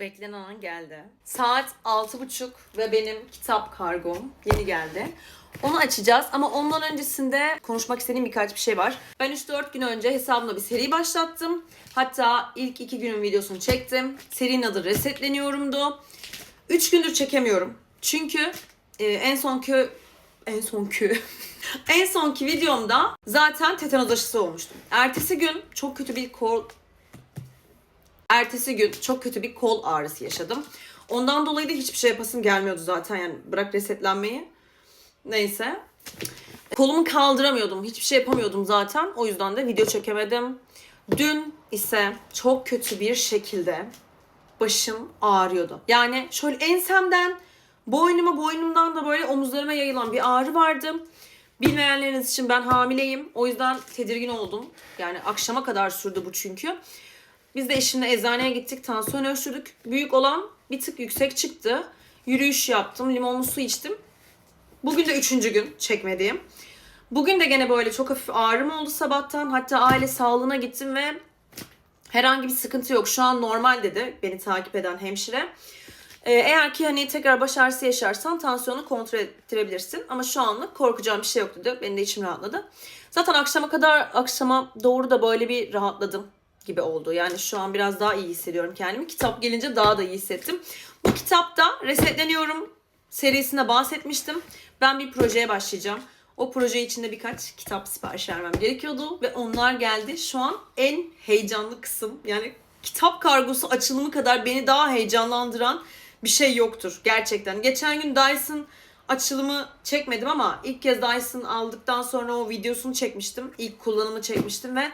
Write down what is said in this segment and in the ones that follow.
Beklenen an geldi. Saat altı buçuk ve benim kitap kargom yeni geldi. Onu açacağız ama ondan öncesinde konuşmak istediğim birkaç bir şey var. Ben 3-4 gün önce hesabımda bir seri başlattım. Hatta ilk iki günün videosunu çektim. Serinin adı Resetleniyorum'du. 3 gündür çekemiyorum. Çünkü e, en sonki en sonki en sonki videomda zaten tetanoz aşısı olmuştum. Ertesi gün çok kötü bir kol Ertesi gün çok kötü bir kol ağrısı yaşadım. Ondan dolayı da hiçbir şey yapasım gelmiyordu zaten yani bırak resetlenmeyi. Neyse. Kolumu kaldıramıyordum. Hiçbir şey yapamıyordum zaten. O yüzden de video çekemedim. Dün ise çok kötü bir şekilde başım ağrıyordu. Yani şöyle ensemden boynuma boynumdan da böyle omuzlarıma yayılan bir ağrı vardı. Bilmeyenleriniz için ben hamileyim. O yüzden tedirgin oldum. Yani akşama kadar sürdü bu çünkü. Biz de eşimle eczaneye gittik. Tansiyon ölçtürdük. Büyük olan bir tık yüksek çıktı. Yürüyüş yaptım. Limonlu su içtim. Bugün de üçüncü gün çekmediğim. Bugün de gene böyle çok hafif ağrım oldu sabahtan. Hatta aile sağlığına gittim ve herhangi bir sıkıntı yok. Şu an normal dedi beni takip eden hemşire. Ee, eğer ki hani tekrar baş ağrısı yaşarsan tansiyonu kontrol ettirebilirsin. Ama şu anlık korkacağım bir şey yok dedi. Benim de içim rahatladı. Zaten akşama kadar akşama doğru da böyle bir rahatladım gibi oldu. Yani şu an biraz daha iyi hissediyorum kendimi. Kitap gelince daha da iyi hissettim. Bu kitapta Resetleniyorum serisinde bahsetmiştim. Ben bir projeye başlayacağım. O proje içinde birkaç kitap sipariş vermem gerekiyordu ve onlar geldi. Şu an en heyecanlı kısım yani kitap kargosu açılımı kadar beni daha heyecanlandıran bir şey yoktur gerçekten. Geçen gün Dyson açılımı çekmedim ama ilk kez Dyson aldıktan sonra o videosunu çekmiştim. İlk kullanımı çekmiştim ve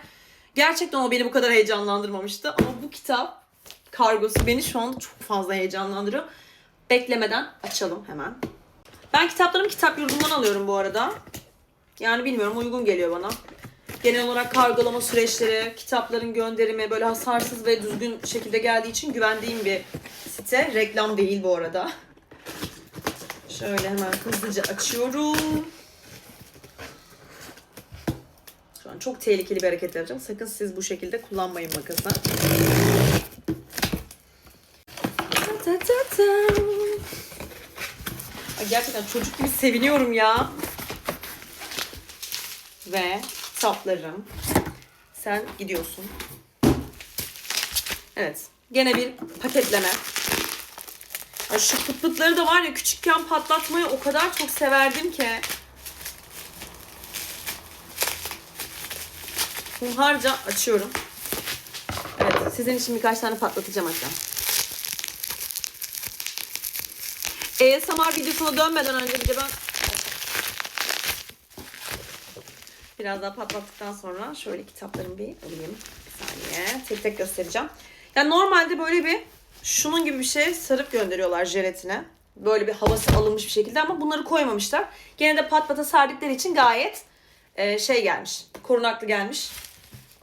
gerçekten o beni bu kadar heyecanlandırmamıştı. Ama bu kitap kargosu beni şu anda çok fazla heyecanlandırıyor. Beklemeden açalım hemen. Ben kitaplarımı kitap yurdundan alıyorum bu arada. Yani bilmiyorum uygun geliyor bana. Genel olarak kargolama süreçleri, kitapların gönderimi böyle hasarsız ve düzgün şekilde geldiği için güvendiğim bir site. Reklam değil bu arada. Şöyle hemen hızlıca açıyorum. An çok tehlikeli bir hareket yapacağım. Sakın siz bu şekilde kullanmayın makası. Gerçekten çocuk gibi seviniyorum ya. Ve kitaplarım. Sen gidiyorsun. Evet. Gene bir paketleme. Ay şu pıtlıkları da var ya küçükken patlatmayı o kadar çok severdim ki. Hunharca açıyorum. Evet sizin için birkaç tane patlatacağım hatta. ASMR videosuna dönmeden önce bir de ben biraz daha patlattıktan sonra şöyle kitaplarımı bir alayım. Bir saniye. Tek tek göstereceğim. Yani normalde böyle bir şunun gibi bir şey sarıp gönderiyorlar jelatine. Böyle bir havası alınmış bir şekilde ama bunları koymamışlar. Gene de pat pata sardikleri için gayet e, şey gelmiş. Korunaklı gelmiş.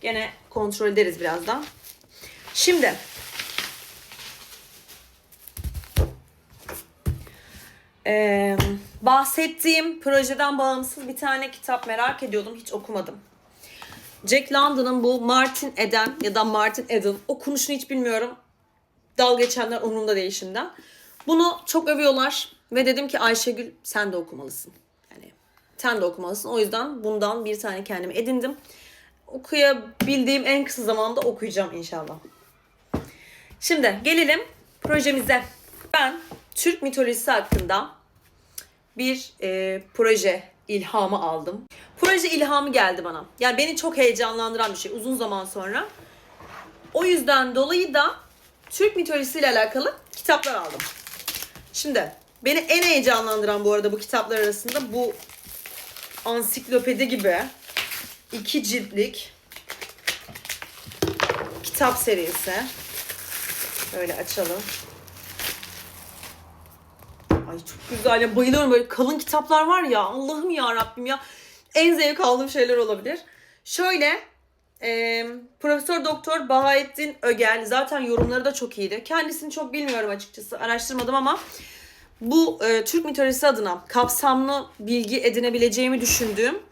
Gene kontrol ederiz birazdan. Şimdi Ee, bahsettiğim projeden bağımsız bir tane kitap merak ediyordum. Hiç okumadım. Jack London'ın bu Martin Eden ya da Martin Eden okunuşunu hiç bilmiyorum. Dal geçenler umurumda değil. Bunu çok övüyorlar ve dedim ki Ayşegül sen de okumalısın. Yani sen de okumalısın. O yüzden bundan bir tane kendime edindim. Okuyabildiğim en kısa zamanda okuyacağım inşallah. Şimdi gelelim projemize. Ben Türk mitolojisi hakkında bir e, proje ilhamı aldım. Proje ilhamı geldi bana. Yani beni çok heyecanlandıran bir şey uzun zaman sonra. O yüzden dolayı da Türk mitolojisiyle alakalı kitaplar aldım. Şimdi beni en heyecanlandıran bu arada bu kitaplar arasında bu ansiklopedi gibi iki ciltlik kitap serisi. Böyle açalım. Ay çok güzel ya bayılıyorum böyle kalın kitaplar var ya Allah'ım ya Rabbim ya en zevk aldığım şeyler olabilir. Şöyle e, Profesör Doktor Bahattin Ögel zaten yorumları da çok iyiydi. Kendisini çok bilmiyorum açıkçası araştırmadım ama bu e, Türk mitolojisi adına kapsamlı bilgi edinebileceğimi düşündüğüm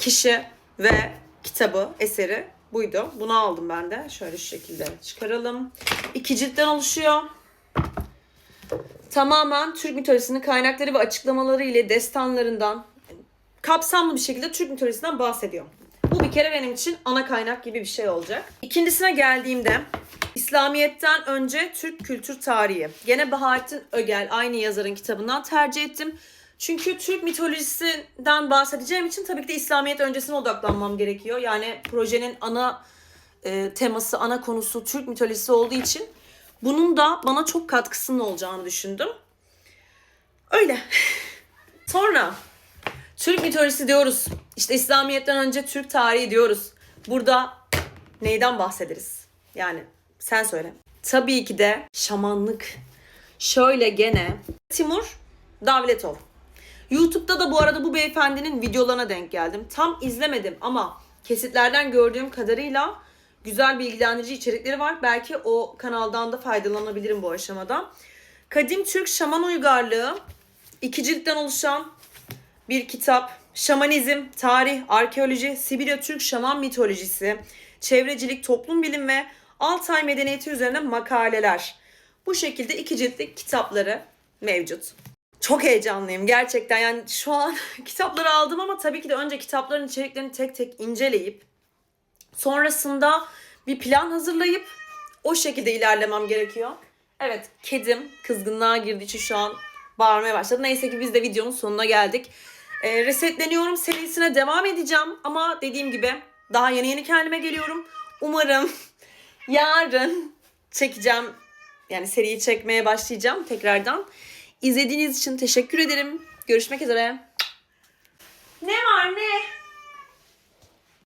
kişi ve kitabı, eseri buydu. Bunu aldım ben de. Şöyle şu şekilde çıkaralım. İki ciltten oluşuyor. Tamamen Türk mitolojisinin kaynakları ve açıklamaları ile destanlarından kapsamlı bir şekilde Türk mitolojisinden bahsediyor. Bu bir kere benim için ana kaynak gibi bir şey olacak. İkincisine geldiğimde İslamiyet'ten önce Türk kültür tarihi. Gene Bahattin Ögel aynı yazarın kitabından tercih ettim. Çünkü Türk mitolojisinden bahsedeceğim için tabii ki de İslamiyet öncesine odaklanmam gerekiyor. Yani projenin ana e, teması, ana konusu Türk mitolojisi olduğu için bunun da bana çok katkısının olacağını düşündüm. Öyle. Sonra Türk mitolojisi diyoruz. İşte İslamiyet'ten önce Türk tarihi diyoruz. Burada neyden bahsederiz? Yani sen söyle. Tabii ki de şamanlık. Şöyle gene Timur Davletov. YouTube'da da bu arada bu beyefendinin videolarına denk geldim. Tam izlemedim ama kesitlerden gördüğüm kadarıyla güzel bilgilendirici içerikleri var. Belki o kanaldan da faydalanabilirim bu aşamada. Kadim Türk Şaman Uygarlığı iki ciltten oluşan bir kitap. Şamanizm, tarih, arkeoloji, Sibirya Türk şaman mitolojisi, çevrecilik, toplum bilim ve Altay medeniyeti üzerine makaleler. Bu şekilde iki ciltlik kitapları mevcut. Çok heyecanlıyım gerçekten. Yani şu an kitapları aldım ama tabii ki de önce kitapların içeriklerini tek tek inceleyip sonrasında bir plan hazırlayıp o şekilde ilerlemem gerekiyor. Evet, kedim kızgınlığa girdiği için şu an bağırmaya başladı. Neyse ki biz de videonun sonuna geldik. Ee, resetleniyorum serisine devam edeceğim ama dediğim gibi daha yeni yeni kendime geliyorum. Umarım yarın çekeceğim yani seriyi çekmeye başlayacağım tekrardan. İzlediğiniz için teşekkür ederim. Görüşmek üzere. Ne var ne?